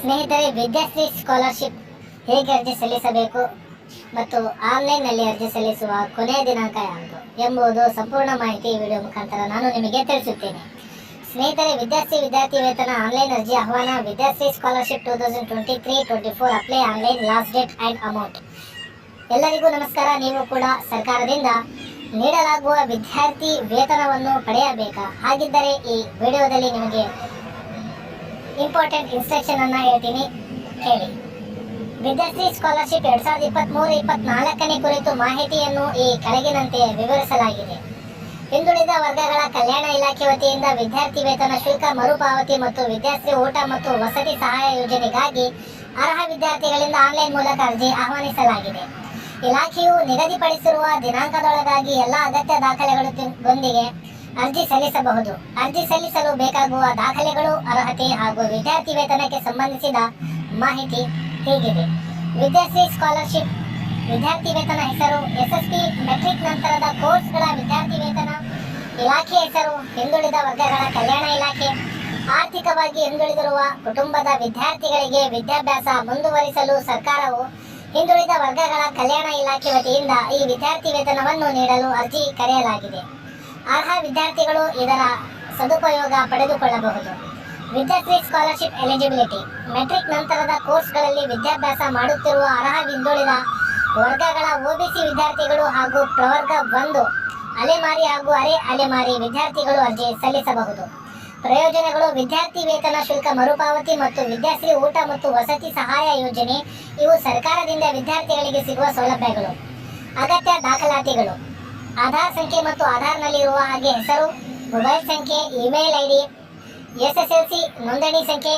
ಸ್ನೇಹಿತರೆ ವಿದ್ಯಾರ್ಥಿ ಸ್ಕಾಲರ್ಶಿಪ್ ಹೇಗೆ ಅರ್ಜಿ ಸಲ್ಲಿಸಬೇಕು ಮತ್ತು ಆನ್ಲೈನ್ನಲ್ಲಿ ಅರ್ಜಿ ಸಲ್ಲಿಸುವ ಕೊನೆಯ ದಿನಾಂಕ ಯಾವುದು ಎಂಬುದು ಸಂಪೂರ್ಣ ಮಾಹಿತಿ ಈ ವಿಡಿಯೋ ಮುಖಾಂತರ ನಾನು ನಿಮಗೆ ತಿಳಿಸುತ್ತೇನೆ. ಸ್ನೇಹಿತರೆ ವಿದ್ಯಾರ್ಥಿ ವಿದ್ಯಾರ್ಥಿ ವೇತನ ಆನ್ಲೈನ್ ಅರ್ಜಿ ಆಹ್ವಾನ ವಿದ್ಯಾರ್ಥಿ scholarship two thousand twenty three twenty four apply online last date and amount ಎಲ್ಲರಿಗೂ ನಮಸ್ಕಾರ. ನೀವು ಕೂಡ ಸರ್ಕಾರದಿಂದ ನೀಡಲಾಗುವ ವಿದ್ಯಾರ್ಥಿ ವೇತನವನ್ನು ಪಡೆಯಬೇಕಾ? ಹಾಗಿದ್ದರೆ ಈ ವಿಡಿಯೋದಲ್ಲಿ ನಿಮಗೆ ಇಂಪಾರ್ಟೆಂಟ್ ಇನ್ಸ್ಟ್ರಕ್ಷನ್ ಅನ್ನ ಹೇಳ್ತೀನಿ. ಕೇಳಿ ವಿದ್ಯಾರ್ಥಿ ಸ್ಕಾಲರ್ಶಿಪ್ ಎರಡ್ ಸಾವಿರದ ಇಪ್ಪತ್ತ್ ಮೂರು ಇಪ್ಪತ್ನಾಲ್ಕನೇ ಕುರಿತು ಮಾಹಿತಿಯನ್ನು ಈ ಕೆಳಗಿನಂತೆ ವಿವರಿಸಲಾಗಿದೆ. ಹಿಂದುಳಿದ ವರ್ಗಗಳ ಕಲ್ಯಾಣ ಇಲಾಖೆ ವತಿಯಿಂದ ವಿದ್ಯಾರ್ಥಿ ವೇತನ ಶುಲ್ಕ, ಮರುಪಾವತಿ ಮತ್ತು ವಿದ್ಯಾರ್ಥಿ ಊಟ ಮತ್ತು ವಸತಿ ಸಹಾಯ ಯೋಜನೆಗಾಗಿ ಅರ್ಹ ವಿದ್ಯಾರ್ಥಿಗಳಿಂದ ಆನ್ಲೈನ್ ಮೂಲಕ ಅರ್ಜಿ ಆಹ್ವಾನಿಸಲಾಗಿದೆ. ಇಲಾಖೆಯು ನಿಗದಿಪಡಿಸಿರುವ ದಿನಾಂಕದೊಳಗಾಗಿ ಎಲ್ಲ ಅಗತ್ಯ ದಾಖಲೆಗಳೊಂದಿಗೆ ಅರ್ಜಿ ಸಲ್ಲಿಸಬಹುದು. ಅರ್ಜಿ ಸಲ್ಲಿಸಲು ಬೇಕಾಗುವ ದಾಖಲೆಗಳು, ಅರ್ಹತೆ ಹಾಗೂ ವಿದ್ಯಾರ್ಥಿ ವೇತನಕ್ಕೆ ಸಂಬಂಧಿಸಿದ ಮಾಹಿತಿ ಹೀಗಿದೆ. ವಿದ್ಯಾರ್ಥಿ ಸ್ಕಾಲರ್ಶಿಪ್, ವಿದ್ಯಾರ್ಥಿ ವೇತನ ಹೆಸರು ಎಸ್ಎಸ್ಪಿ ಮೆಟ್ರಿಕ್ ನಂತರದ ಕೋರ್ಸ್ಗಳ ವಿದ್ಯಾರ್ಥಿ ವೇತನ ಇಲಾಖೆ ಹೆಸರು, ಹಿಂದುಳಿದ ವರ್ಗಗಳ ಕಲ್ಯಾಣ ಇಲಾಖೆ, ಆರ್ಥಿಕವಾಗಿ ಹಿಂದುಳಿದಿರುವ ಕುಟುಂಬದ ವಿದ್ಯಾರ್ಥಿಗಳಿಗೆ ವಿದ್ಯಾಭ್ಯಾಸ ಮುಂದುವರಿಸಲು ಸರ್ಕಾರವು ಹಿಂದುಳಿದ ವರ್ಗಗಳ ಕಲ್ಯಾಣ ಇಲಾಖೆ ವತಿಯಿಂದ ಈ ವಿದ್ಯಾರ್ಥಿ ವೇತನವನ್ನು ನೀಡಲು ಅರ್ಜಿ ಕರೆಯಲಾಗಿದೆ. ಅರ್ಹ ವಿದ್ಯಾರ್ಥಿಗಳು ಇದರ ಸದುಪಯೋಗ ಪಡೆದುಕೊಳ್ಳಬಹುದು. ವಿದ್ಯಾರ್ಥಿ ಸ್ಕಾಲರ್ಶಿಪ್ ಎಲಿಜಿಬಿಲಿಟಿ. ಮೆಟ್ರಿಕ್ ನಂತರದ ಕೋರ್ಸ್ಗಳಲ್ಲಿ ವಿದ್ಯಾಭ್ಯಾಸ ಮಾಡುತ್ತಿರುವ ಅರ್ಹ ಹಿಂದುಳಿದ ವರ್ಗಗಳ ಒಬಿಸಿ ವಿದ್ಯಾರ್ಥಿಗಳು ಹಾಗೂ ಪ್ರವರ್ಗ ಒಂದು, ಅಲೆಮಾರಿ ಹಾಗೂ ಅರೆ ಅಲೆಮಾರಿ ವಿದ್ಯಾರ್ಥಿಗಳು ಅರ್ಜಿ ಸಲ್ಲಿಸಬಹುದು. ಪ್ರಯೋಜನಗಳು ವಿದ್ಯಾರ್ಥಿ ವೇತನ ಶುಲ್ಕ ಮರುಪಾವತಿ ಮತ್ತು ವಿದ್ಯಾರ್ಥಿ ಊಟ ಮತ್ತು ವಸತಿ ಸಹಾಯ ಯೋಜನೆ, ಇವು ಸರ್ಕಾರದಿಂದ ವಿದ್ಯಾರ್ಥಿಗಳಿಗೆ ಸಿಗುವ ಸೌಲಭ್ಯಗಳು. ಅಗತ್ಯ ದಾಖಲಾತಿಗಳು. ಆಧಾರ್ ಸಂಖ್ಯೆ ಮತ್ತು ಆಧಾರ್ನಲ್ಲಿರುವ ಹಾಗೆ ಹೆಸರು, ಮೊಬೈಲ್ ಸಂಖ್ಯೆ, email I D S S L C ನೋಂದಣಿ ಸಂಖ್ಯೆ,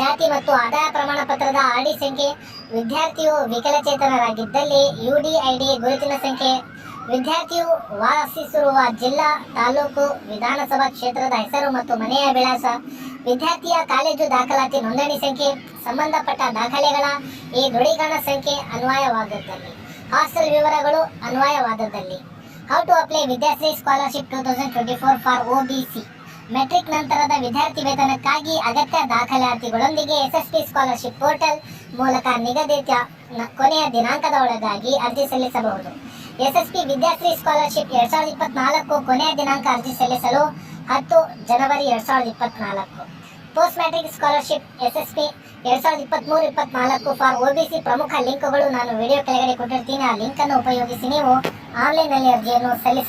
ಜಾತಿ ಮತ್ತು ಆದಾಯ ಪ್ರಮಾಣ ಪತ್ರದ ಡಿ ಸಂಖ್ಯೆ, ವಿದ್ಯಾರ್ಥಿಯು ವಿಕಲಚೇತನರಾಗಿದ್ದಲ್ಲಿ ಯು ಡಿ ಐ ಡಿ ಗುರುತಿನ ಸಂಖ್ಯೆ, ವಿದ್ಯಾರ್ಥಿಯು ವಾಸಿಸಿರುವ ಜಿಲ್ಲಾ, ತಾಲೂಕು, ವಿಧಾನಸಭಾ ಕ್ಷೇತ್ರದ ಹೆಸರು ಮತ್ತು ಮನೆಯ ವಿಳಾಸ, ವಿದ್ಯಾರ್ಥಿಯ ಕಾಲೇಜು ದಾಖಲಾತಿ ನೋಂದಣಿ ಸಂಖ್ಯೆ, ಸಂಬಂಧಪಟ್ಟ ದಾಖಲೆಗಳ ಈ ದೃಢೀಕರಣ ಸಂಖ್ಯೆ ಅನ್ವಯವಾಗುತ್ತದೆ. ಹಾಸ್ಟೆಲ್ ವಿವರಗಳು ಅನ್ವಯವಾದದಲ್ಲಿ. How to apply Vidyashri scholarship two thousand twenty four for O B C matric ನಂತರದ ವಿದ್ಯಾರ್ಥಿ ವೇತನಕ್ಕಾಗಿ ಅಗತ್ಯ ದಾಖಲಾತಿಗಳೊಂದಿಗೆ ಎಸ್ಎಸ್ಪಿ ಸ್ಕಾಲರ್ಶಿಪ್ ಪೋರ್ಟಲ್ ಮೂಲಕ ನಿಗದಿತ ಕೊನೆಯ ದಿನಾಂಕದ ಒಳಗಾಗಿ ಅರ್ಜಿ ಸಲ್ಲಿಸಬಹುದು. ಎಸ್ಎಸ್ಪಿ ವಿದ್ಯಾರ್ಥಿ ಸ್ಕಾಲರ್ಶಿಪ್ ಎರಡ್ ಸಾವಿರದ ಇಪ್ಪತ್ನಾಲ್ಕು ಕೊನೆಯ ದಿನಾಂಕ ಅರ್ಜಿ ಸಲ್ಲಿಸಲು ಹತ್ತು ಜನವರಿ ಎರಡ್ ಸಾವಿರದ ಇಪ್ಪತ್ನಾಲ್ಕು. ಪೋಸ್ಟ್ ಮ್ಯಾಟ್ರಿಕ್ ಸ್ಕಾಲರ್ಶಿಪ್ ಎಸ್ಎಸ್ಪಿ ಎರಡ್ ಸಾವಿರದ ಇಪ್ಪತ್ಮೂರು, ಇಪ್ಪತ್ನಾಲ್ಕು ಫಾರ್ ಒಬಿಸಿ ಪ್ರಮುಖ ಲಿಂಕ್ಗಳು ನಾನು ವಿಡಿಯೋ ಕೆಳಗಡೆ ಕೊಟ್ಟಿರ್ತೀನಿ. ಆ ಲಿಂಕ್ ಅನ್ನು ಉಪಯೋಗಿಸಿ ನೀವು ಆನ್ಲೈನ್ನಲ್ಲಿ ಅರ್ಜಿಯನ್ನು ಸಲ್ಲಿಸ